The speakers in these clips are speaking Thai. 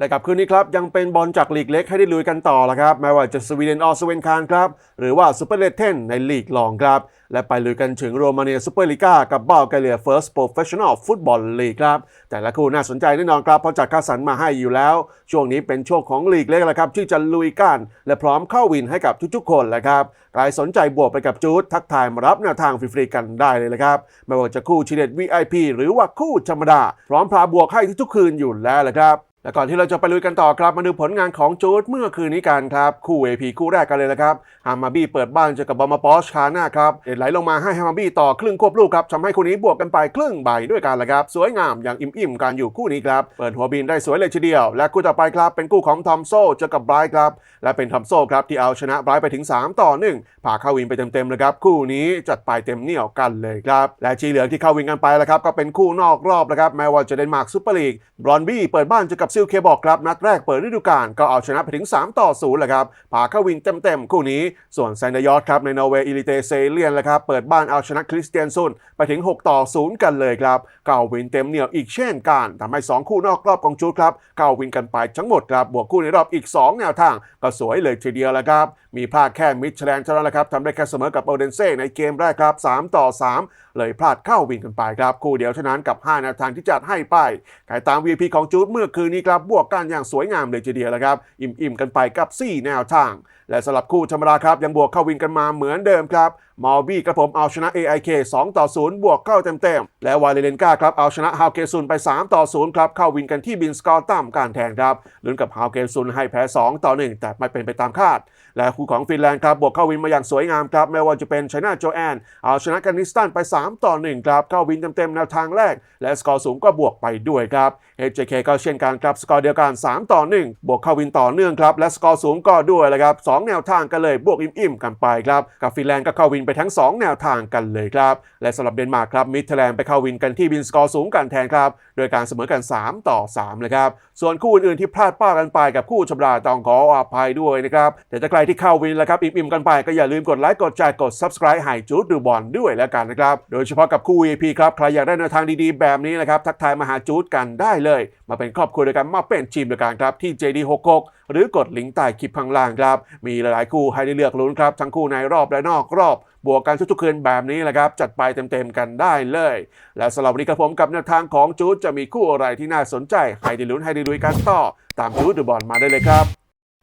และกับคืนนี้ครับ ยังเป็นบอลจากลีกเล็กให้ได้ลุยกันต่อละครับไม่ว่าจะสวีเดนออสเวนคานครับ หรือว่าซูเปอร์เลเทนในลีกรองครับ และไปลุยกันถึงโรมาเนียซูเปอร์ลีกากับบัลแกเรียเฟิร์สโปรเฟชชั่นอลฟุตบอลลีกครับ แต่ละคู่น่าสนใจแน่นอนครับเพราะจัดคัดสรรมาให้อยู่แล้ว ช่วงนี้เป็นช่วงของลีกเล็กแล้วครับที่จะลุยกันและพร้อมเข้าวินให้กับทุกๆคนแหละครับใครสนใจบวกไปกับจูดทักทายมารับแนวทางฟรีๆกันได้เลยนะครับไม่ว่าจะคู่ชีเด็ด VIP หรือว่าคู่ธรรมดาพร้อมพาบวกให้ทุกๆคืนอยู่แล้วละครับ และก่อนที่เราจะไปลุยกันต่อครับมาดูผลงานของจูดเมื่อคืนนี้กันครับ คู่ AP คู่แรกกันเลยนะครับฮามาบี้เปิดบ้านเจอกับบอมปอชคาน่าครับเด็ดไหลลงมาให้ฮามาบี้ต่อครึ่งควบลูกครับทำให้คู่นี้บวกกันไปครึ่งใบด้วยกันละครับ สวยงามอย่างอิ่มๆกันอยู่คู่นี้ครับ เปิดหัวบินได้สวยเลยทีเดียว และคู่ต่อไปครับเป็นคู่ของทอมโซเจอกับไบรท์ครับและเป็นทอมโซครับที่เอาชนะไบรท์ไปถึง 3 ต่อ1ผ่าเข้าวินไปเต็มๆเลยครับคู่นี้จัดไปเต็มเหนี่ยวกันเลยครับและชีเหลืองที่เข้าวินกันไปแล้วครับก็เป็นคู่นอกรอบนะครับแม้ว่าจะเดนมาร์กซูเปอร์ลีกบรอนบี้เปิดบ้านเจอกับซิลเคบอกครับนัดแรกเปิดฤดูกาลก็เอาชนะไปถึง 3 ต่อ0เลยครับผ่าเข้าวินเต็มๆคู่นี้ ส่วนแซนดยอร์ครับในนอร์เวย์อิลิเตเซเลียนแหละครับเปิดบ้านเอาชนะคริสเตียนซุนไปถึง 6 ต่อ 0 กันเลยครับเก่าวินเต็มเหนียวอีกเช่นกันทำให้ 2 คู่นอกรอบของจูดครับเก่าวินกันไปทั้งหมดครับบวกคู่ในรอบอีก 2 แนวทาง ก็สวยเลยทีเดียวแล้วครับมีพลาดแค่มิชแลนเท่านั้นแหละครับทำได้แค่เสมอกับโอเดนเซ่ในเกมแรกครับ3ต่อ 3 เลยพลาดเข้าวินกันไปครับคู่เดียวเท่านั้นกับ 5 แนวทางที่จัดให้ไปขายตาม VP ของจูดเมื่อคืนนี้ครับบวกกันอย่างสวยงามเลยทีเดียวแล้วครับ อิ่มๆกันไปกับ 4 แนวทาง และสำหรับคู่ธรรมดาครับ ยังบวกเข้าวินกันมาเหมือนเดิมครับมอลบี้กระผมเอาชนะ AIK 2 ต่อ 0 บวกเข้าเต็มๆ และวาเลเลนกาครับเอาชนะฮาวเกซุนไป 3 ต่อ 0 ครับ เข้าวินกันที่บินสกอร์ตัมการแทนครับลุ้นกับฮาวเกซุนให้แพ้ 2 ต่อ 1 แต่ไม่เป็นไปตามคาด และคู่ของฟินแลนด์ครับบวกเข้าวินมาอย่างสวยงามครับไม่ว่าจะเป็นไชน่าโจแอนเอาชนะกันนิสตันไป 3 ต่อ 1 ครับ เข้าวินเต็มๆแนวทางแรก และสกอร์สูงก็บวกไปด้วยครับ HJK ก็เช่นกันครับสกอร์เดียวกัน 3 ต่อ 1 บวกเข้าวินต่อเนื่องครับและสกอร์สูงก็ด้วยเลยครับองแนวทางกันเลยบวกอิ่มๆกันไปครับกับฟินแลนด์ก็เข้าวินไปทั้ง 2 แนวทางกันเลยครับและสำหรับเดนมาร์กครับมิดเทแลนด์ไปเข้าวินกันที่วินสกอร์สูงกันแทนครับโดยการเสมอกัน 3 ต่อ3เลยครับส่วนคู่อื่นๆที่พลาดป้ากันไปกับคู่ชำราต้องขออภัยด้วยนะครับแต่ถ้าใครที่เข้าวินแล้วครับอิ่มๆกันไปก็อย่าลืมกดไลค์กดแชร์กด subscribe ให้จูดดูบอลด้วยแล้วกันนะครับโดยเฉพาะกับคู่ VIP ครับใครอยากได้แนวทางดีๆ แบบนี้นะครับทักทายมาหาจูดกันได้เลย มาเป็นครอบครัวเดียวกันมาเป็นทีมเดียวกันครับที่ JD66 หรือกดลิงก์ใต้คลิปข้างล่างครับมีีหลายๆคู่ให้ได้เลือกลุ้นครับ ทั้งคู่ในรอบและนอกรอบ บวกกันทุกๆคืนแบบนี้แหละครับ จัดไปเต็มๆกันได้เลย และสำหรับวันนี้ครับผมกับแนวทางของจูดจะมีคู่อะไรที่น่าสนใจ ให้ได้ลุ้นให้ได้ลุยกันต่อ ตามจูดดูบอลมาได้เลยครับ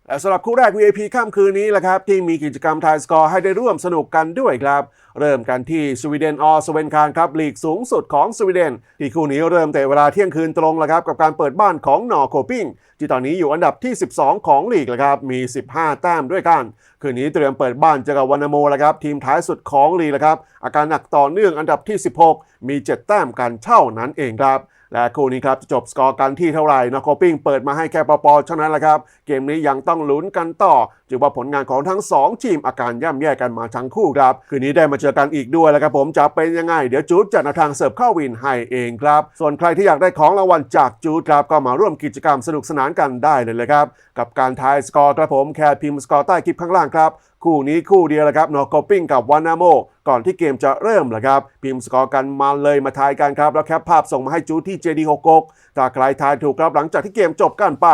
และสำหรับคู่แรก VIP ค่ำคืนนี้แหละครับที่มีกิจกรรมทายสกอร์ให้ได้ร่วมสนุกกันด้วยครับ เริ่มกันที่สวีเดนออสเวนคานครับลีกสูงสุดของสวีเดน ที่คู่นี้เริ่มแต่เวลาเที่ยงคืนตรงแล้วครับ กับการเปิดบ้านของนอโคปิงที่ตอนนี้อยู่อันดับที่ 12 ของลีกแล้วครับมี 15 แต้มด้วยกัน คืนนี้เตรียมเปิดบ้านเจอกับวานาโมแล้วครับทีมท้ายสุดของลีกแล้วครับอาการหนักต่อเนื่องอันดับที่ 16 มี 7 แต้มกันเท่านั้นเองครับและคู่นี้ครับจะจบสกอร์กันที่เท่าไหร่นอโคปิ้งเปิดมาให้แค่ปอปอเท่านั้นแหละครับ เกมนี้ยังต้องลุ้นกันต่อ ถือว่าผลงานของทั้ง 2 ทีมอาการย่ำแย่กันมาทั้งคู่ครับ คืนนี้ได้มาเจอกันอีกด้วยแล้วครับผมจะเป็นยังไง เดี๋ยวจูดจัดแนำทางเสิร์ฟเข้าวินให้เองครับ ส่วนใครที่อยากได้ของรางวัลจากจูดครับก็มาร่วมกิจกรรมสนุกสนานกันได้เลยเลยครับ กับการทายสกอร์ครับผมแค่พิมพ์สกอร์ใต้คลิปข้างล่างครับคู่นี้คู่เดียวแหละครับนอโกปิ้งกับวานาโมก่อนที่เกมจะเริ่มแหละครับ พิมพ์สกอร์กันมาเลยมาทายกันครับ แล้วแคปภาพส่งมาให้จูดที่ JD66 ถ้าใครทายถูกครับหลังจากที่เกมจบกันไป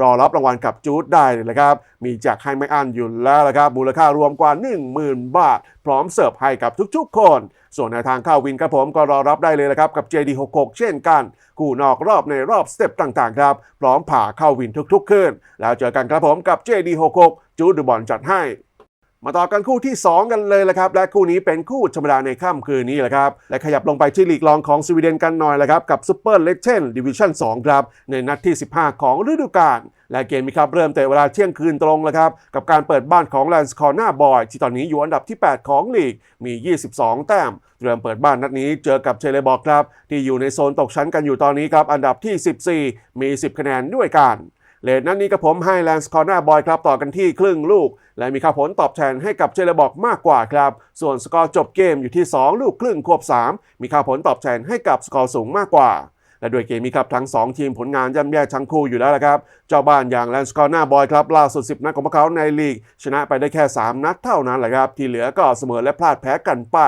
รอรับรางวัลกับจูดได้เลยนะครับ มีแจกให้ไม่อั้นอยู่แล้วละครับ มูลค่ารวมกว่า 10,000 บาท พร้อมเสิร์ฟให้กับทุกๆคน ส่วนในทางเข้าวินครับผมก็รอรับได้เลยนะครับกับ JD66 เช่นกันคู่นอกรอบในรอบสเต็ปต่างๆครับพร้อมผ่าเข้าวินทุกๆคืนแล้วเจอกันครับผมกับ JD66 จูดดูบอลจัดให้ มาต่อกันคู่ที่ 2 กันเลยละครับ และคู่นี้เป็นคู่ธรรมดาในค่ำคืนนี้แหละครับ และขยับลงไปที่ลีกรองของสวีเดนกันหน่อยละครับ กับซูเปอร์เลเจนด์ดิวิชั่น2ครับ ในนัดที่ 15 ของฤดูกาลและเกมนี้ครับเริ่มแต่เวลาเที่ยงคืนตรงแล้วครับ กับการเปิดบ้านของแลนส์คอร์นาบอย ที่ตอนนี้อยู่อันดับที่ 8 ของลีกมี 22 แต้มเตรียมเปิดบ้านนัดนี้เจอกับเชเลบอกครับ ที่อยู่ในโซนตกชั้นกันอยู่ตอนนี้ครับอันดับที่ 14 มี 10 คะแนนด้วยกันเลนนั้นนี้กับผมให้แลนส์คอร์นาบอยครับต่อกันที่ครึ่งลูก และมีค่าผลตอบแทนให้กับเจเลบอกมากกว่าครับ ส่วนสกอร์จบเกมอยู่ที่ 2 ลูกครึ่งควบ 3 มีค่าผลตอบแทนให้กับสกอร์สูงมากกว่าและด้วยเกมนี้ครับทั้ง 2 ทีมผลงานย่ำแย่ทั้งคู่อยู่แล้วละครับ เจ้าบ้านอย่างแลนสกอร์นาบอยครับล่าสุด 10 นัดของพวกเขาในลีก ชนะไปได้แค่ 3 นัดเท่านั้นแหละครับ ที่เหลือก็เสมอและพลาดแพ้กันไป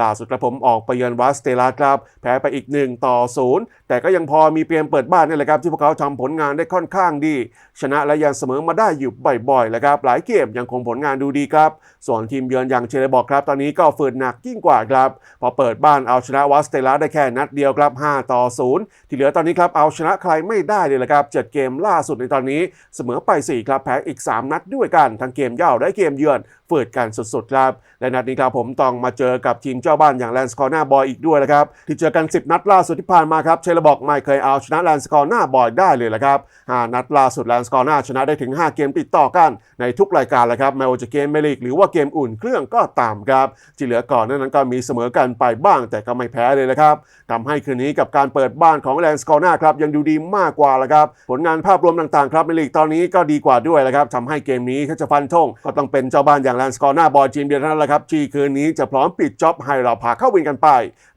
ล่าสุดกระผมออกไปเยือนวัสเตลาครับ แพ้ไปอีก 1 ต่อ 0 แต่ก็ยังพอมีเกมเปิดบ้านนี่แหละครับ ที่พวกเขาทำผลงานได้ค่อนข้างดี ชนะและยังเสมอมาได้อยู่บ่อยๆแหละครับหลายเกมยังคงผลงานดูดีครับ ส่วนทีมเยือนอย่างเชเลบอกครับตอนนี้ก็ฝืนหนักยิ่งกว่าครับพอเปิดบ้านเอาชนะวัสเตลาได้แค่นัดเดียวครับ5ต่อ0ที่เหลือตอนนี้ครับเอาชนะใครไม่ได้เลยละครับเจ็ดเกมล่าสุดในตอนนี้เสมอไป 4 ครับแพ้อีก 3 นัดด้วยกัน ทั้งเกมเย่าและเกมเยือน ฝืดกันสุดๆครับ และนัดนี้ครับผมต้องมาเจอกับทีมเจ้าบ้านอย่างแลนสกอร์หน้าบอยอีกด้วยละครับ ที่เจอกัน 10 นัดล่าสุดที่ผ่านมาครับเชลบอกไม่เคยเอาชนะแลนสกอร์หน้าบอยได้เลยละครับ5นัดล่าสุดแลนสกอร์หน้าชนะได้ถึง 5 เกมติดต่อกันในทุกรายการเลยครับไม่ว่าจะเกมเมลิกหรือว่าเกมอุ่นเครื่องก็ตามครับที่เหลือก่อนนั้นก็มีเสมอกันไปบ้างแต่ก็ไม่แพ้เลยนะครับทำให้คืนนี้กับการเปิดบ้านของแลนสกอร์หน้าครับยังดูดีมากกว่าละครับผลงานภาพรวมต่างๆครับในลีกตอนนี้ก็ดีกว่าด้วยละครับทำให้เกมนี้ถ้าจะฟันธงก็ต้องเป็นเจ้าบ้านอย่างแลนสกอร์หน้าบอยทีมเดียวเท่านั้นแหละครับที่คืนนี้จะพร้อมปิดจ็อบให้เราพาเข้าวินกันไป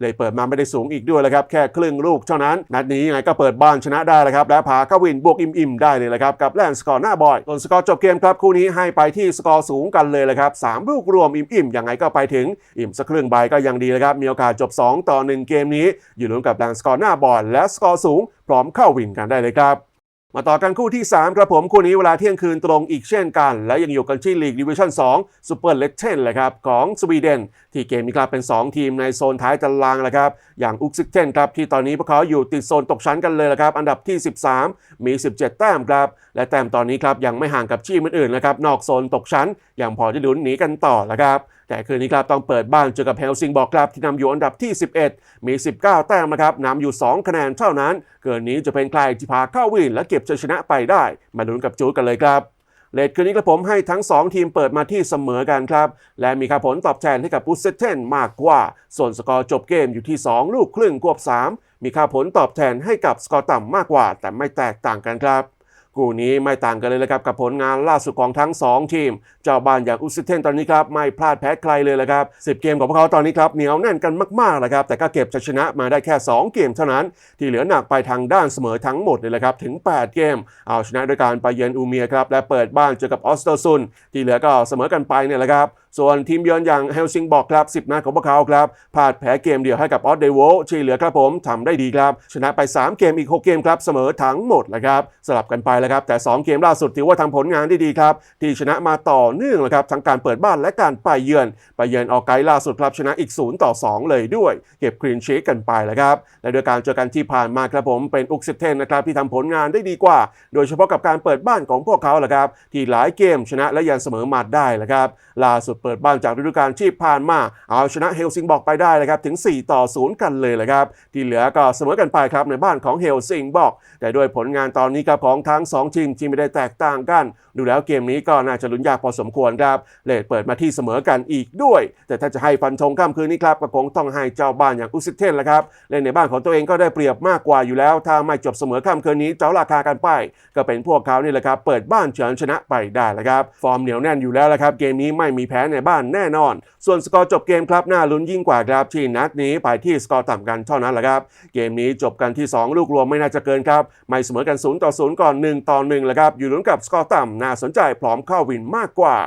เลยเปิดมาไม่ได้สูงอีกด้วยละครับแค่ครึ่งลูกเท่านั้นนัดนี้ยังไงก็เปิดบ้านชนะได้ละครับและพาเข้าวินบวกอิ่มๆได้เลยละครับกับแลนสกอร์หน้าบอยส่วนสกอร์จบเกมครับคู่นี้ให้ไปที่สกอร์สูงกันเลยละครับสามลูกรวมอิ่มๆยังไงก็ไปถึงอิ่มสักครึ่งใบก็ยังดีละครับมีโอกาสจบ 2 ต่อ 1 เกมนี้ อยู่ลุ้นกับแลนสกอร์หน้าบอยและสกอร์สูงพร้อมเข้าวินกันได้เลยครับ มาต่อกันคู่ที่ 3 ครับผม คู่นี้เวลาเที่ยงคืนตรงอีกเช่นกัน และยังอยู่กันที่ลีกดิวิชั่น2ซูเปอร์เล g เ n เลยครับ ของสวีเดน ที่เกมนี้ครับเป็น 2 ทีมในโซนท้ายตารางแหละครับ อย่างอุกซิกเทนครับ ที่ตอนนี้พวกเขาอยู่ติดโซนตกชั้นกันเลยละครับ อันดับที่ 13 มี 17 แต้มครับ และแต้มตอนนี้ครับยังไม่ห่างกับทีมอื่นๆนะครับนอกโซนตกชั้นยังพอจะลุ้นหนีกันต่อละครับ แต่คืนนี้ครับต้องเปิดบ้านเจอกับเฮลซิงบอกครับที่นำอยู่อันดับที่ 11 มี 19 แต้มนะครับนำอยู่ 2 คะแนนเท่านั้น เกินนี้จะเป็นใครที่พาเข้าวินและเก็บชัยชนะไปได้ มาลุ้นกับจูดกันเลยครับเลทคืนนี้กระผมให้ทั้ง 2 ทีมเปิดมาที่เสมอกันครับ และมีค่าผลตอบแทนให้กับบูสเซเทนมากกว่า ส่วนสกอร์จบเกมอยู่ที่ 2 ลูกครึ่งควบ 3 มีค่าผลตอบแทนให้กับสกอร์ต่ำมากกว่า แต่ไม่แตกต่างกันครับ คู่นี้ไม่ต่างกันเลยนะครับกับผลงานล่าสุดของทั้ง 2 ทีม เจ้าบ้านอย่างอุสเทนตอนนี้ครับไม่พลาดแพ้ใครเลยละครับ10 เกมของพวกเขาตอนนี้ครับเหนียวแน่นกันมากๆเลยครับแต่ก็เก็บชัยชนะมาได้แค่ 2 เกมเท่านั้น ที่เหลือหนักไปทางด้านเสมอทั้งหมดเลยละครับถึง 8 เกม เอาชนะด้วยการไปเยือนอูเมียครับและเปิดบ้านเจอกับออสเตอร์ซุนที่เหลือก็เสมอกันไปเนี่ยแหละครับ ส่วนทีมเยือนอย่างเฮลซิงบอกครับ 10 นัดของพวกเขาครับพลาดแพ้เกมเดียวให้กับออสเดโวที่เหลือครับผมทำได้ดีครับ ชนะไป 3 เกมอีก 6 เกมครับเสมอทั้งหมดเลยครับสลับกันไปแล้วครับแต่ 2 เกมล่าสุดถือว่าทำผลงานได้ดีครับ ที่ชนะมาต่อเนื่องเลยครับทั้งการเปิดบ้านและการไปเยือนไปเยือนออกไกด์ล่าสุดครับชนะอีก 0 ต่อ 2 เลยด้วย เก็บคลีนชีกันไปแล้วครับและโดยการเจอกันที่ผ่านมาครับผมเป็นอุกซิเทนนะครับที่ทำผลงานได้ดีกว่า โดยเฉพาะกับการเปิดบ้านของพวกเขาแหละครับที่หลายเกมชนะและยังเสมอมาได้แหละครับล่าสุดเปิดบ้านจากฤดูกาลที่ผ่านมาเอาชนะเฮลซิงบอกไปได้เลยครับถึง 4 ต่อ 0 กันเลยแหละครับที่เหลือก็เสมอกันไปครับในบ้านของเฮลซิงบอก แต่ด้วยผลงานตอนนี้ครับของทั้ง 2 ทีมที่ไม่ได้แตกต่างกัน ดูแล้วเกมนี้ก็น่าจะลุ้นยากพอสมควรครับเลดเปิดมาที่เสมอกันอีกด้วย แต่ถ้าจะให้ฟันธงค่ำคืนนี้ครับก็คงต้องให้เจ้าบ้านอย่างอุซิเทนแหละครับเล่นในบ้านของตัวเองก็ได้เปรียบมากกว่าอยู่แล้วถ้าไม่จบเสมอค่ำคืนนี้เจ้าราคากันไป ก็เป็นพวกเขานี่แหละครับเปิดบ้านเฉือนชนะไปได้แล้วครับฟอร์มเหนียวแน่นอยู่แล้วละครับเกมนี้ไม่มีแพ้ในในบ้านแน่นอน ส่วนสกอร์จบเกมครับน่าลุ้นยิ่งกว่าครับที่นัดนี้ไปที่สกอร์ต่ำกันเท่านั้นแหละครับ เกมนี้จบกันที่ 2 ลูกรวมไม่น่าจะเกินครับ ไม่เสมอกัน0ต่อ0ก่อน1ต่อ1แหละครับอยู่ลุ้นกับสกอร์ต่ำน่าสนใจพร้อมเข้าวินมากกว่า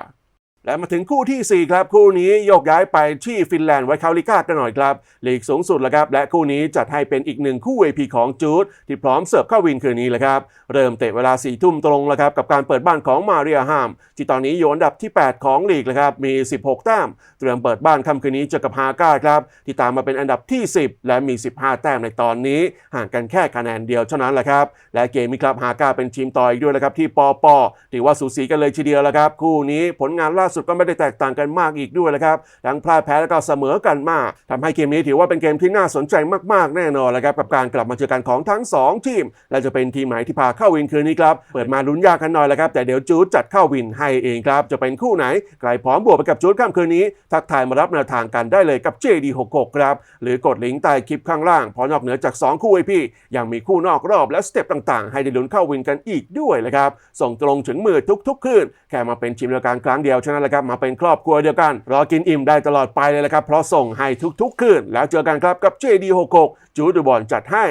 และมาถึงคู่ทีสี่ 4 ครับ คู่นี้โยกย้ายไปที่ฟินแลนด์ไวคาลิก้ากันหน่อยครับลีกสูงสุดแล้วครับ และคู่นี้จัดให้เป็นอีกหนึ่งคู่ VP ของจูดที่พร้อมเสิร์ฟเข้าวินคืนนี้แหละครับเริ่มเตะเวลา4ี่ทุ่มตรงแล้วครับกับการเปิดบ้านของมาเรียฮามที่ตอนนี้อยู่อันดับที่ 8 ของลีกแล้วครับมี 16 แต้ม เตรียมเปิดบ้านค่ำคืนนี้เจอกับฮาก้าครับที่ตามมาเป็นอันดับที่ 10 และมี 15 แต้มในตอนนี้ ห่างกันแค่คะแนนเดียวเท่านั้นแหละครับและเกมนี้ครับฮาก้าเป็นทีมต่ออีกด้วยนะครับที่ปอปอถือว่าสูสีกันเลยทีเดียวแล้วครับคู่นี้ผลงานล่าสุดก็ไม่ได้แตกต่างกันมากอีกด้วยนะครับทั้งพลาดแพ้แล้วก็เสมอกันมากทำให้เกมนี้ถือว่าเป็นเกมที่น่าสนใจมากๆแน่นอนแล้วครับกับการกลับมาเจอกันของทั้ง 2 ทีม และจะเป็นทีมไหนที่พาเข้าวินคืนนี้ครับเปิดมาลุ้นยากกันหน่อยแล้วครับแต่เดี๋ยวจูดจัดเข้าวินให้เองครับจะเป็นคู่ไหนใครพร้อมบวกไปกับจูดค่ำคืนนี้ ทักทายมารับแนวทางกันได้เลยกับ JD66 ครับหรือกดลิงก์ใต้คลิปข้างล่างเพอนอกเหนือจาก 2 คู่ไอพี่ยังมีคู่นอกรอบและสเต็ปต่างๆ ให้ได้ลุ้นเข้าวินกันอีกด้วยเลยครับส่งตรงถึงมือทุกๆคืนแค่มาเป็นทีมเดียวกันครั้งเดียวเท่านั้นแหละครับมาเป็นครอบครัวเดียวกัน รอกินอิ่มได้ตลอดไปเลยละครับเพราะส่งให้ทุกๆคืนแล้วเจอกันครับกับ JD66 จูดบอลจัดให้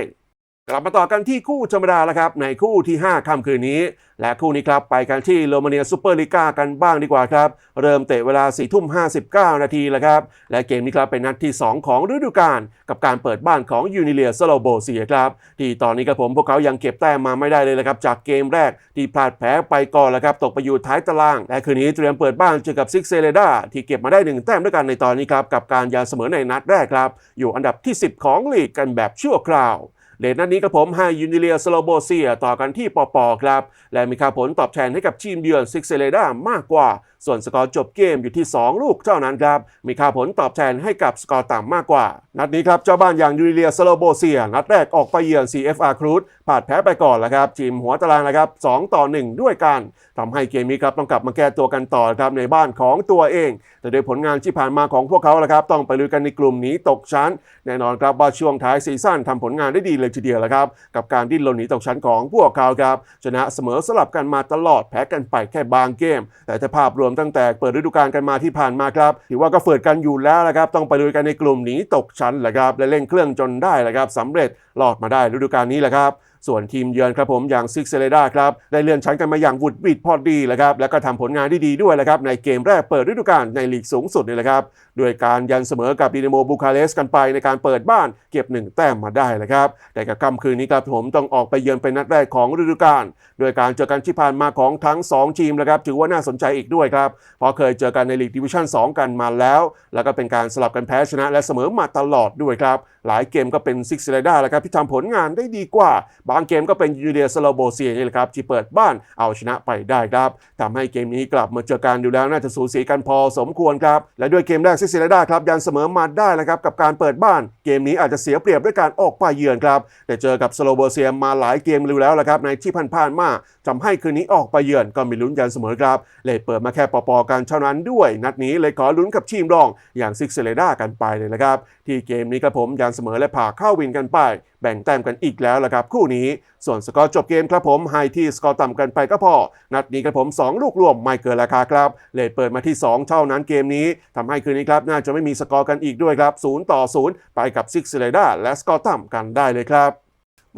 กลับมาต่อกันที่คู่ธรรมดาแล้วครับ ในคู่ที่ 5 ค่ำคืนนี้ และคู่นี้ครับ ไปกันที่โรมาเนียซูเปอร์ลีกากันบ้างดีกว่าครับ เริ่มเตะเวลา4ทุ่ม59 นาทีแล้วครับ และเกมนี้ครับเป็นนัดที่ 2 ของฤดูกาลกับการเปิดบ้านของยูนิเลียสโลโบเซียครับ ที่ตอนนี้ครับผมพวกเขายังเก็บแต้มมาไม่ได้เลยนะครับ จากเกมแรกที่พลาดแพ้ไปก่อนแล้วครับตกไปอยู่ท้ายตาราง และคืนนี้เตรียมเปิดบ้านเจอกับซิกเซเลดาที่เก็บมาได้หนึ่งแต้มด้วยกันในตอนนี้ครับกับการยาเสมอในนัดแรกครับอยู่อันดับที่ 10 ของลีกกันแบบชั่วคราว เดทนั้นี้กับผมไฮยูนิเลียสโลโบเซียต่อกันที่ปอปอครับ และมีค่าผลตอบแทนให้กับทีมเยือนซิกเซเลดามากกว่าส่วนสกอร์จบเกมอยู่ที่ 2 ลูกเท่านั้นครับ มีค่าผลตอบแทนให้กับสกอร์ต่ำมากกว่า นัดนี้ครับเจ้าบ้านอย่างยูนิเลียสโลโบเซีย นัดแรกออกไปเยือน CFR ครูดผ่านแพ้ไปก่อนแล้วครับทีมหัวตารางนะครับ2ต่อ 1 ด้วยกันทำให้เกมนี้ครับต้องกลับมาแก้ตัวกันต่อครับในบ้านของตัวเอง แต่โดยผลงานที่ผ่านมาของพวกเขาละครับต้องไปลุยกันในกลุ่มนี้ตกชั้น แน่นอนครับว่าช่วงท้ายซีซั่นทำผลงานได้ดีเลยทีเดียวแล้วครับกับการดิ้นรนหนีตกชั้นของพวกเขาครับชนะเสมอสลับกันมาตลอดแพ้กันไปแค่บางเกม แต่ถ้าภาพรวมตั้งแต่เปิดฤดูกาลกันมาที่ผ่านมาครับถือว่าก็เฟิดกันอยู่แล้วละครับต้องไปลุยกันในกลุ่มหนีตกชั้นแหละครับและเร่งเครื่องจนได้แหละครับสำเร็จรอดมาได้ฤดูกาลนี้แหละครับส่วนทีมเยือนครับผมอย่างซิกเซเลดาครับได้เลื่อนชั้นกันมาอย่างวุดวิดพอดีแหละครับแล้วก็ทำผลงานได้ดีด้วยแหละครับในเกมแรกเปิดฤดูกาลในลีกสูงสุดนี่แหละครับ ด้วยการยันเสมอกับดินาโมบูคาเรสกันไปในการเปิดบ้านเก็บหนึ่งแต้มมาได้แหละครับ แต่กับค่ำคืนนี้ครับผมต้องออกไปเยือนเป็นนัดแรกของฤดูกาลโดยการเจอกันที่ผ่านมาของทั้ง 2 ทีมนะครับถือว่าน่าสนใจอีกด้วยครับเพราะเคยเจอกันในลีกดิวิชั่น 2 กันมาแล้ว แล้วก็เป็นการสลับกันแพ้ชนะและเสมอมาตลอดด้วยครับหลายเกมก็เป็นซิกเซเลดาแหละครับที่ทำผลงานได้ดีกว่า บางเกมก็เป็นยูเดียสโลโบเซียนี่แหละครับที่เปิดบ้านเอาชนะไปได้ครับทำให้เกมนี้กลับมาเจอกันอยู่แล้วน่าจะสูสีกันพอสมควรครับและด้วยเกมแรกซิกเซเลดาครับยันเสมอมาได้นะครับกับการเปิดบ้านเกมนี้อาจจะเสียเปรียบด้วยการออกไปเยือนครับแต่เจอกับสโลโบเซียมาหลายเกมอยู่แล้วละครับในที่ผ่านๆมาทำให้คืนนี้ออกไปเยือนก็มีลุ้นยันเสมอครับเลยเปิดมาแค่ปอๆกันเท่านั้นด้วย นัดนี้เลยขอลุ้นกับทีมรองอย่างซิกเซเลดากันไปเลยนะครับที่เกมนี้ครับผมยันเสมอและผ่าเข้าวินกันไป แบ่งแต้มกันอีกแล้วละครับคู่นี้ส่วนสกอร์จบเกมครับผมไฮที่สกอร์ต่ำกันไปก็พอ นัดนี้ครับผม 2 ลูกรวมไม่เกินราคาครับเลทเปิดมาที่ 2 เท่านั้นเกมนี้ทำให้คืนนี้ครับน่าจะไม่มีสกอร์กันอีกด้วยครับ 0 ต่อ 0 ไปกับซิกซิเลดาและสกอร์ต่ำกันได้เลยครับ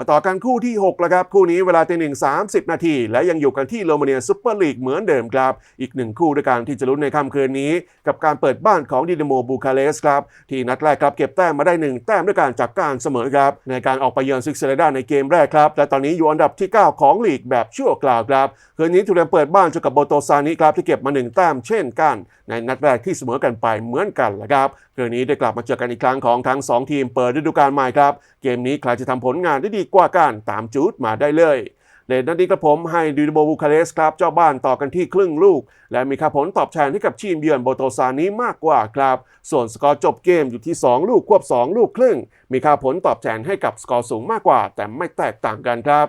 มาต่อกันคู่ที่6แล้วครับ คู่นี้เวลาตีหนึ่งสามสิบนาที และยังอยู่กันที่โรมาเนียซูเปอร์ลีกเหมือนเดิมครับ อีกหนึ่งคู่ด้วยกันที่จะลุ้นในค่ำคืนนี้ กับการเปิดบ้านของดินาโมบูคาเรสครับ ที่นัดแรกครับเก็บแต้มมาได้ 1 แต้มด้วยการจากการเสมอครับ ในการออกไปเยือนซิกเซเลดาในเกมแรกครับและตอนนี้อยู่อันดับที่ 9 ของลีกแบบชั่วคราวครับคืนนี้ทูเรมเปิดบ้านเจอกับโบโตซานิครับที่เก็บมา 1 แต้มเช่นกัน ในนัดแรกที่เสมอกันไปเหมือนกันแหละครับคืนนี้ได้กลับมาเจอกันอีกครั้งของทั้ง 2 ทีมเปิดฤดูกาลใหม่ครับเกมนี้ใครจะทำผลงานได้ดีกว่ากันตามจูดมาได้เลยเลนนัดนี้กระผมให้ดินาโมบูคาเรสครับเจ้าบ้านต่อกันที่ครึ่งลูก และมีค่าผลตอบแทนให้กับทีมเยือนโบโตซานิมากกว่าครับ ส่วนสกอร์จบเกมอยู่ที่ 2 ลูกควบ 2 ลูกครึ่ง มีค่าผลตอบแทนให้กับสกอร์สูงมากกว่า แต่ไม่แตกต่างกันครับ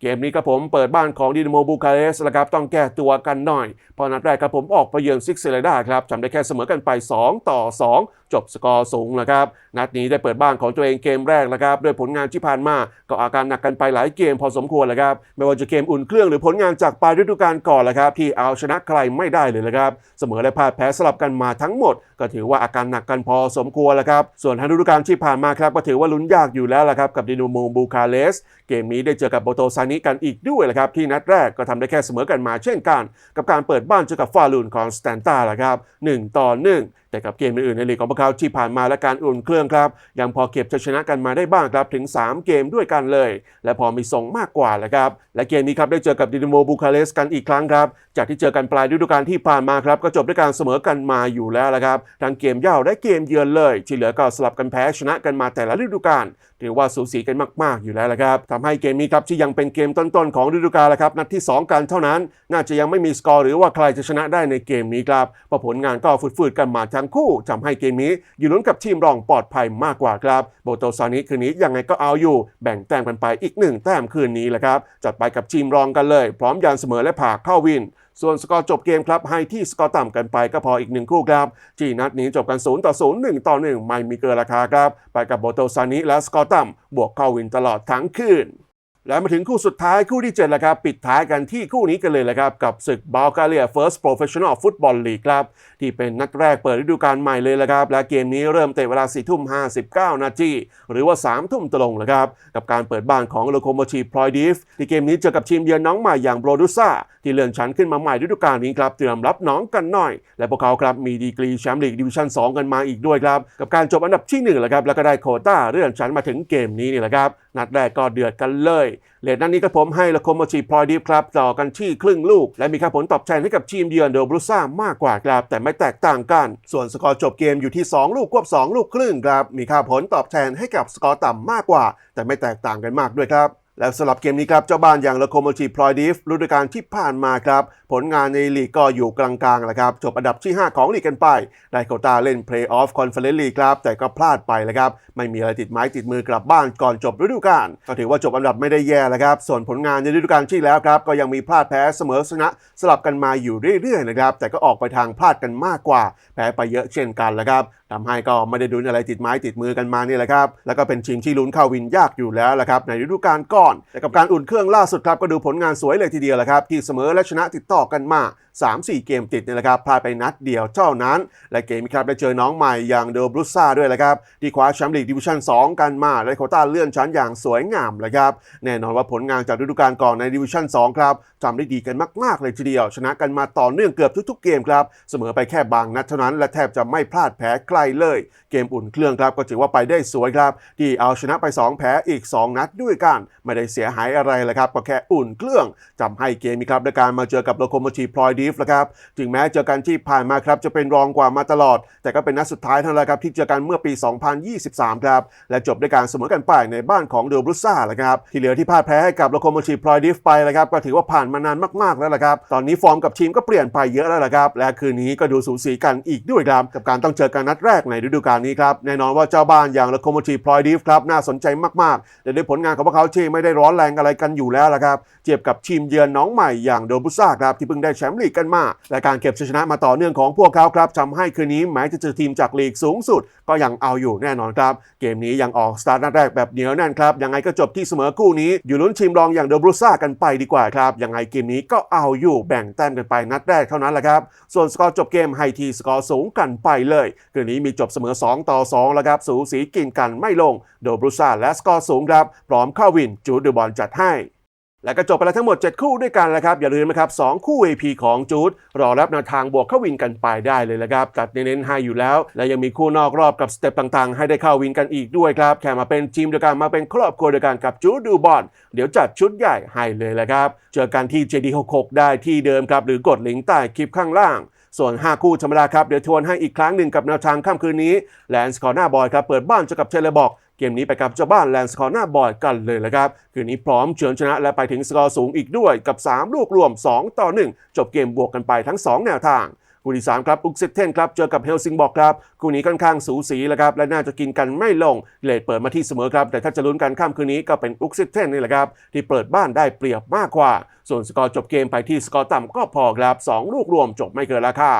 เกมนี้ครับผมเปิดบ้านของดินโมบูคาเรสนะครับต้องแก้ตัวกันหน่อยเพอนัดแรกครับผมออกไปเยือนซิกเซเลดาครับทำได้แค่เสมอกันไป 2 ต่อ 2 จบสกอร์สูงนะครับ นัดนี้ได้เปิดบ้านของตัวเองเกมแรกแล้วครับด้วยผลงานที่ผ่านมาก็อาการหนักกันไปหลายเกมพอสมควรแล้วครับไม่ว่าจะเกมอุ่นเครื่องหรือผลงานจากปลายฤดูกาลก่อนแหละครับที่เอาชนะใครไม่ได้เลยนะครับเสมอและพ่ายแพ้สลับกันมาทั้งหมด ก็ถือว่าอาการหนักกันพอสมควรแล้วครับส่วนทันฤดูกาลที่ผ่านมาครับก็ถือว่าลุ้นยากอยู่แล้วละครับกับดินโมบูคาเรสเกมนี้ได้เจอกับโบโตซานิกันอีกด้วยละครับที่นัดแรกก็ทำได้แค่เสมอกันมาเช่นกัน กับการเปิดบ้านเจอกับฟาลูนของสแตนตาละครับ1ต่อ1 แต่กับเกมอื่นๆในลีกของพวกเขาที่ผ่านมาและการอุ่นเครื่องครับ ยังพอเก็บชัยชนะกันมาได้บ้างครับถึง 3 เกมด้วยกันเลย และพอมีส่งมากกว่าแหละครับ และเกมนี้ครับได้เจอกับดินโมบูคาเรสกันอีกครั้งครับ จากที่เจอกันปลายฤดูกาลที่ผ่านมาครับก็จบด้วยการเสมอกันมาอยู่แล้วละครับทั้งเกมเย่าและเกมเยือนเลย ที่เหลือก็สลับกันแพ้ชนะกันมาแต่ละฤดูกาล ถือว่าสูสีกันมากๆอยู่แล้วละครับทำให้เกมนี้ครับที่ยังเป็นเกมต้นๆของฤดูกาลละครับนัดที่ 2 กันเท่านั้น น่าจะยังไม่มีสกอร์หรือว่าใครจะชนะได้ในเกมนี้ครับเพราะผลงานก็ฝืดๆกันมาทั้งคู่ทำให้เกมนี้อยู่ลุ้นกับทีมรองปลอดภัยมากกว่าครับโบโตซานิคืนนี้ยังไงก็เอาอยู่แบ่งแต้มกันไปอีกหนึ่งแต้มคืนนี้แหละครับจัดไปกับทีมรองกันเลย พร้อมยันเสมอและผ่าเข้าวิน ส่วนสกอร์จบเกมครับให้ที่สกอร์ต่ำกันไปก็พออีกหนึ่งคู่ครับที่นัดนี้จบกัน 0 ต่อ 0 1 ต่อ 1 ไม่มีเกินราคาครับ ไปกับโบโตซานิและสกอร์ต่ำบวกเข้าวินตลอดทั้งคืน และมาถึงคู่สุดท้ายคู่ที่7แล้วครับ ปิดท้ายกันที่คู่นี้กันเลยแหละครับ กับศึกบ u l กาเ r ีย First Professional Football League ครับ ที่เป็นนัดแรกเปิดฤดูกาลใหม่เลยแหละครับ และเกมนี้เริ่มเตะเวลา4ทุ่ม59 นาทีหรือว่า 3 ทุ่มตรงเลยครับ กับการเปิดบ้านของโลโคโมทีพลอยดิฟที่เกมนี้เจอกับทีมเยือนน้องใหม่อย่างโบรดูซ่าที่เลื่อนชั้นขึ้นมาใหม่ฤดูกาลนี้ครับเตรียมรับน้องกันหน่อย และพวกเขาครับมีดีกรีแชมป์ลีกดิวิชั่น2 กันมาอีกด้วยครับกับการจบอันดับที่1แหละครับแล้วก็ได้โคต้าเลื่อนชั้นมาถึงเกมนี้นี่แหละครับนัดแรกก็เดือดกันเลยเลดนั้นี้ก็ผมให้ละคมโมชีพลอยดิฟครับ ต่อกันที่ครึ่งลูก และมีค่าผลตอบแทนให้กับทีมเยือนเดอบรูซ่ามากกว่าครับ แต่ไม่แตกต่างกัน ส่วนสกอร์จบเกมอยู่ที่ 2 ลูกควบ 2 ลูกครึ่งครับ มีค่าผลตอบแทนให้กับสกอร์ต่ำมากกว่า แต่ไม่แตกต่างกันมากด้วยครับ แล้วสำหรับเกมนี้ครับเจ้าบ้านอย่างโลโคโมทีพลอยดิฟฤดูกาลที่ผ่านมาครับ ผลงานในลีกก็อยู่กลางๆแหละครับ จบอันดับที่ 5 ของลีกกันไปได้โคตาเล่นเพลย์ออฟคอนเฟอเรนซ์ลีกครับ แต่ก็พลาดไปแล้วครับ ไม่มีอะไรติดไม้ติดมือกลับบ้านก่อนจบฤดูกาลก็ถือว่าจบอันดับไม่ได้แย่แล้วครับ ส่วนผลงานในฤดูกาลที่แล้วครับ ก็ยังมีพลาดแพ้เสมอชนะสลับกันมาอยู่เรื่อยๆนะครับแต่ก็ออกไปทางพลาดกันมากกว่าแพ้ไปเยอะเช่นกันแล้วครับ ทำให้ก็ไม่ได้ดุนอะไรติดไม้ติดมือกันมานี่แหละครับ แล้วก็เป็นทีมที่ลุ้นเข้าวินยากอยู่แล้วละครับในฤดูกาลก่อน แต่กับการอุ่นเครื่องล่าสุดครับก็ดูผลงานสวยเลยทีเดียวละครับที่เสมอและชนะติดต่อกันมา3-4 เกมติดเนี่ยแหละครับพลาดไปนัดเดียวเท่านั้น และเกมนี้ครับได้เจอน้องใหม่อย่างเดลบรูซ่าด้วยแหละครับที่คว้าแชมป์ลีกดิวิชั่น 2 กันมาและโคต้าเลื่อนชั้นอย่างสวยงามเลยครับแน่นอนว่าผลงานจากฤดูกาลก่อนในดิวิชั่น 2 ครับทำได้ดีกันมากๆเลยทีเดียว ชนะกันมาต่อเนื่องเกือบทุกๆเกมครับเสมอไปแค่บางนัดเท่านั้นและแทบจะไม่พลาดแพ้ใครเลย เกมอุ่นเครื่องครับก็ถือว่าไปได้สวยครับ ที่เอาชนะไป 2 แพ้อีก 2 นัดด้วยกัน ไม่ได้เสียหายอะไรเลยครับก็แค่อุ่นเครื่องจำให้เกมนี้ครับในการมาเจอกับโลโคโมทีพลอยดิฟนะครับถึงแม้เจอกันที่ผ่านมาครับจะเป็นรองกว่ามาตลอด แต่ก็เป็นนัดสุดท้ายเท่านั้นแหละครับที่เจอกันเมื่อปี 2023 ครับ และจบด้วยการเสมอกันไปในบ้านของเดลบรูซ่าแหละครับที่เหลือที่พลาดแพ้ให้กับโลโคโมทีพลอยดิฟไปแล้วครับก็ถือว่าผ่านมานานมากๆแล้วละครับตอนนี้ฟอร์มกับทีมก็เปลี่ยนไปเยอะแล้วละครับและคืนนี้ก็ดูสูสีกันอีกด้วยครับกับการต้องเจอกันนัดแรกในฤดูกาลนี้ครับแน่นอนว่าเจ้าบ้านอย่างโลโคโมทีพลอยดิฟครับน่าสนใจมากๆแต่ด้วยผลงานของพวกเขาที่ไม่ได้ร้อนแรงอะไรกันอยู่แล้วละครับเทียบกับทีมเยือนน้องใหม่อย่างเดลบรูซ่าครับที่เพิ่งได้แชมป์ลีกกันมา และการเก็บชัยชนะมาต่อเนื่องของพวกเขาครับทำให้คืนนี้แม้จะเจอทีมจากลีกสูงสุด ก็ยังเอาอยู่แน่นอนครับ เกมนี้ยังออกสตาร์ทนัดแรกแบบเหนียวแน่นครับ ยังไงก็จบที่เสมอคู่นี้ อยู่ลุ้นทีมรองอย่างเดลบรูซ่ากันไปดีกว่าครับ ยังไงเกมนี้ก็เอาอยู่แบ่งแต้มกันไปนัดแรกเท่านั้นแหละครับ ส่วนสกอร์จบเกมไฮทีสกอร์สูงกันไปเลยคืนนี้มีจบเสมอ 2 ต่อ 2 แล้วครับ สูสีกินกันไม่ลงเดลบรูซ่าและสกอร์สูงครับ พร้อมเข้าวินจูดเดบอลจัดให้ และก็จบไปแล้วทั้งหมด 7 คู่ด้วยกันแล้วครับ อย่าลืมนะครับ2คู่ AP ของจูดรอรับแนวทางบวกเข้าวินกันไปได้เลยละครับจัดเน้นๆให้อยู่แล้ว และยังมีคู่นอกรอบกับสเต็ปต่างๆ ให้ได้เข้าวินกันอีกด้วยครับ แค่มาเป็นทีมเดียวกันมาเป็นครอบครัวเดียวกันกับจูดดูบอลเดี๋ยวจัดชุดใหญ่ให้เลยละครับ เจอกันที่ JD66 ได้ที่เดิมครับหรือกดลิงก์ใต้คลิปข้างล่างส่วน 5 คู่ธรรมดาครับ เดี๋ยวทวนให้อีกครั้งหนึ่งกับแนวทางค่ำคืนนี้แลนส์คอร์นาบอยครับ เปิดบ้านเจอกับเทเลบอก เกมนี้ไปกับเจ้าบ้านแลนส์สคอร์หน้าบอยกันเลยละครับ คืนนี้พร้อมเฉือนชนะและไปถึงสกอร์สูงอีกด้วยกับ 3 ลูกรวม 2 ต่อ 1 จบเกมบวกกันไปทั้ง 2 แนวทางคู่ที่ 3 ครับอุกซิเทนครับ เจอกับเฮลซิงบอกครับคู่นี้ค่อนข้างสูสีแล้วครับ และน่าจะกินกันไม่ลง เลดเปิดมาที่เสมอครับ แต่ถ้าจะลุ้นกันข้ามคืนนี้ก็เป็นอุกซิเทนนี่แหละครับ ที่เปิดบ้านได้เปรียบมากกว่า ส่วนสกอร์จบเกมไปที่สกอร์ต่ำก็พอครับสองลูกรวมจบไม่เกินราคา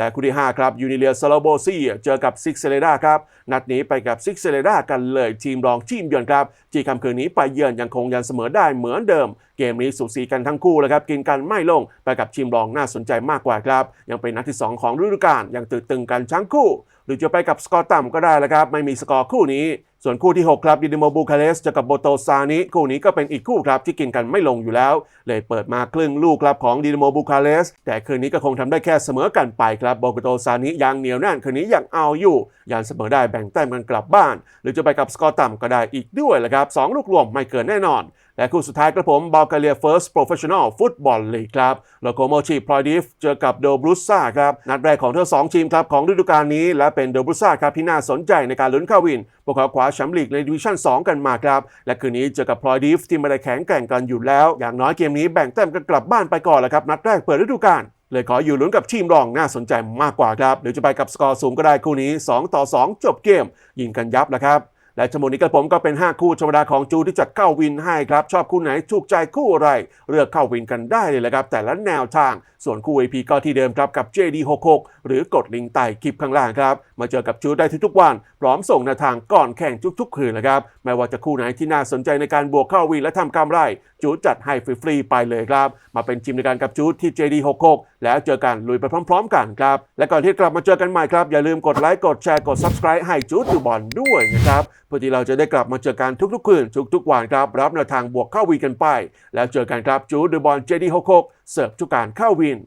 และคู่ที่ 5 ครับยูนิเลียซาโลโบซีเจอกับซิกเซเลดาครับ นัดนี้ไปกับซิกเซเลดากันเลยทีมรองทีมเยือนครับที่คำคืนนี้ไปเยือนยังคงยันเสมอได้เหมือนเดิม เกมนี้สูสีกันทั้งคู่เลยครับ กินกันไม่ลงไปกับทีมรองน่าสนใจมากกว่าครับ ยังเป็นนัดที่ 2 ของฤดูกาลยังตึงตึงกันทั้งคู่ หรือจะไปกับสกอร์ต่ำก็ได้แล้วครับไม่มีสกอร์คู่นี้ ส่วนคู่ที่ 6 ครับดินิโมบูคาเรสเจอกับโบโตซานิคู่นี้ก็เป็นอีกคู่ครับที่กินกันไม่ลงอยู่แล้ว เลยเปิดมาครึ่งลูกครับของดินโมบูคาเรสแต่คืนนี้ก็คงทำได้แค่เสมอกันไปครับโบโตซานิยังเหนียวแน่นคืนนี้ยังเอาอยู่ยันเสมอได้แบ่งแต้มกันกลับบ้าน หรือจะไปกับสกอร์ต่ำก็ได้อีกด้วยแหละครับสองลูกรวมไม่เกินแน่นอน และคู่สุดท้ายกระผมบ u ลกาเ r ีย First Professional Football League ครับโลโคโมชีพลอยดิฟเจอกับโดบรูซ่าครับนัดแรกของทั้งสองทีมครับของฤดูกาลนี้ และเป็นโดบรูซ่าครับที่น่าสนใจในการลุ้นเข้าวิน พวกเขาคว้าแชมป์ลีกในดิวิชั่น 2 กันมาครับ และคืนนี้เจอกับพลอยดิฟที่ไม่ได้แข็งแกร่งกันอยู่แล้ว อย่างน้อยเกมนี้แบ่งแต้มกันกลับบ้านไปก่อนแหละครับนัดแรกเปิดฤดูกาลเลยขออยู่ลุ้นกับทีมรองน่าสนใจมากกว่าครับหรือจะไปกับสกอร์สูงก็ได้คู่นี้ 2 ต่อ 2 จบเกม ยิงกันยับแล้วครับ และชั่วโมงนี้กับผมก็เป็น 5 คู่ธรรมดาของจูที่จะเข้าวินให้ครับ ชอบคู่ไหนถูกใจคู่อะไร เลือกเข้าวินกันได้เลยแหละครับ แต่ละแนวทาง ส่วนคู่ AP ก็ที่เดิมครับกับ JD66 หรือกดลิงก์ใต้คลิปข้างล่างครับ มาเจอกับจูได้ทุกๆวัน พร้อมส่งแนวทางก่อนแข่งทุกๆ คืนนะครับไม่ว่าจะคู่ไหนที่น่าสนใจในการบวกเข้าวินและทำกำไร จูจัดให้ฟรีๆไปเลยครับ มาเป็นจิมในการกับจูที่ JD66 แล้วเจอกันลุยไปพร้อม ๆ กันครับและก่อนที่กลับมาเจอกันใหม่ครับอย่าลืมกดไลค์กดแชร์กด Subscribe ให้จูดูบอลด้วยนะครับพื่อที่เราจะได้กลับมาเจอกันทุกๆคืนทุกๆวันครับ รับแนวทางบวกเข้าวินกันไป แล้วเจอกันครับจูดูบอล JD66 เสิร์ฟทุกการเข้าวิน